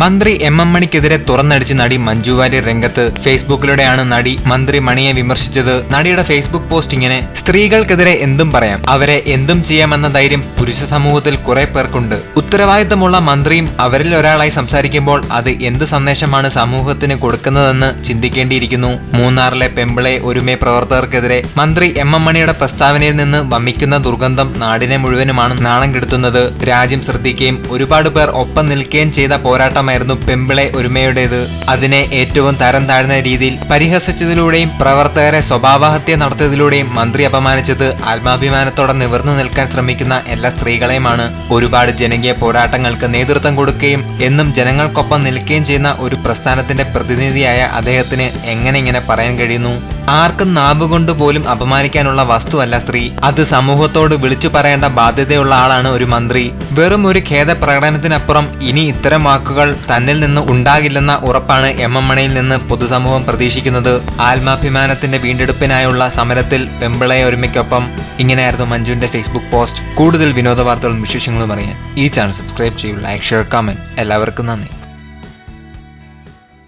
മന്ത്രി M M മണിക്കെതിരെ തുറന്നടിച്ച് നടി മഞ്ജു വാര്യർ രംഗത്ത് ഫേസ്ബുക്കിലൂടെയാണ് നടി മന്ത്രി മണിയെ വിമർശിച്ചത്. നടിയുടെ ഫേസ്ബുക്ക് പോസ്റ്റ് ഇങ്ങനെ സ്ത്രീകൾക്കെതിരെ എന്തും പറയാം അവരെ എന്തും ചെയ്യാമെന്ന ധൈര്യം പുരുഷ സമൂഹത്തിൽ കുറെ പേർക്കുണ്ട്. ഉത്തരവാദിത്തമുള്ള മന്ത്രിയും അവരിൽ ഒരാളായി സംസാരിക്കുമ്പോൾ അത് എന്ത് സന്ദേശമാണ് സമൂഹത്തിന് കൊടുക്കുന്നതെന്ന് ചിന്തിക്കേണ്ടിയിരിക്കുന്നു. മൂന്നാറിലെ പെമ്പിളെ ഒരുമേ പ്രവർത്തകർക്കെതിരെ മന്ത്രി എം എം മണിയുടെ പ്രസ്താവനയിൽ നിന്ന് വമിക്കുന്ന ദുർഗന്ധം നാടിനെ മുഴുവനുമാണ് നാണം കെടുത്തുന്നത്. രാജ്യം ശ്രദ്ധിക്കുകയും ഒരുപാട് പേർ ഒപ്പം നിൽക്കുകയും ചെയ്ത പോരാട്ടമായിരുന്നു പെമ്പിളെ ഒരുമയുടേത്. അതിനെ ഏറ്റവും തരം താഴ്ന്ന രീതിയിൽ പരിഹസിച്ചതിലൂടെയും പ്രവർത്തകരെ സ്വഭാവഹത്യ നടത്തിയതിലൂടെയും മന്ത്രി അപമാനിച്ചത് ആത്മാഭിമാനത്തോടെ നിവർന്നു നിൽക്കാൻ ശ്രമിക്കുന്ന എല്ലാ സ്ത്രീകളെയുമാണ്. ഒരുപാട് ജനകീയ പോരാട്ടങ്ങൾക്ക് നേതൃത്വം കൊടുക്കുകയും എന്നും ജനങ്ങൾക്കൊപ്പം നിൽക്കുകയും ചെയ്യുന്ന ഒരു പ്രസ്ഥാനത്തിന്റെ പ്രതിനിധിയായ അദ്ദേഹത്തിന് എങ്ങനെ ഇങ്ങനെ പറയാൻ കഴിയുന്നു? ആർക്കും നാവുകൊണ്ട് പോലും അപമാനിക്കാനുള്ള വസ്തുവല്ല സ്ത്രീ. അത് സമൂഹത്തോട് വിളിച്ചു പറയേണ്ട ബാധ്യതയുള്ള ആളാണ് ഒരു മന്ത്രി. വെറും ഒരു ഖേദ പ്രകടനത്തിനപ്പുറം ഇനി ഇത്തരം വാക്കുകൾ തന്നിൽ നിന്ന് ഉണ്ടാകില്ലെന്ന ഉറപ്പാണ് എം എം മണിയിൽ നിന്ന് പൊതുസമൂഹം പ്രതീക്ഷിക്കുന്നത്. ആത്മാഭിമാനത്തിന്റെ വീണ്ടെടുപ്പിനായുള്ള സമരത്തിൽ വെമ്പിളയ ഒരുമയ്ക്കൊപ്പം ഇങ്ങനെയായിരുന്നു മഞ്ജുവിന്റെ ഫേസ്ബുക്ക് പോസ്റ്റ്. കൂടുതൽ വിനോദ വാർത്തകളും വിശേഷങ്ങളും അറിയാൻ ഈ ചാനൽ സബ്സ്ക്രൈബ് ചെയ്യൂ ലൈക്ക് ഷെയർ കമന്റ്. എല്ലാവർക്കും നന്ദി.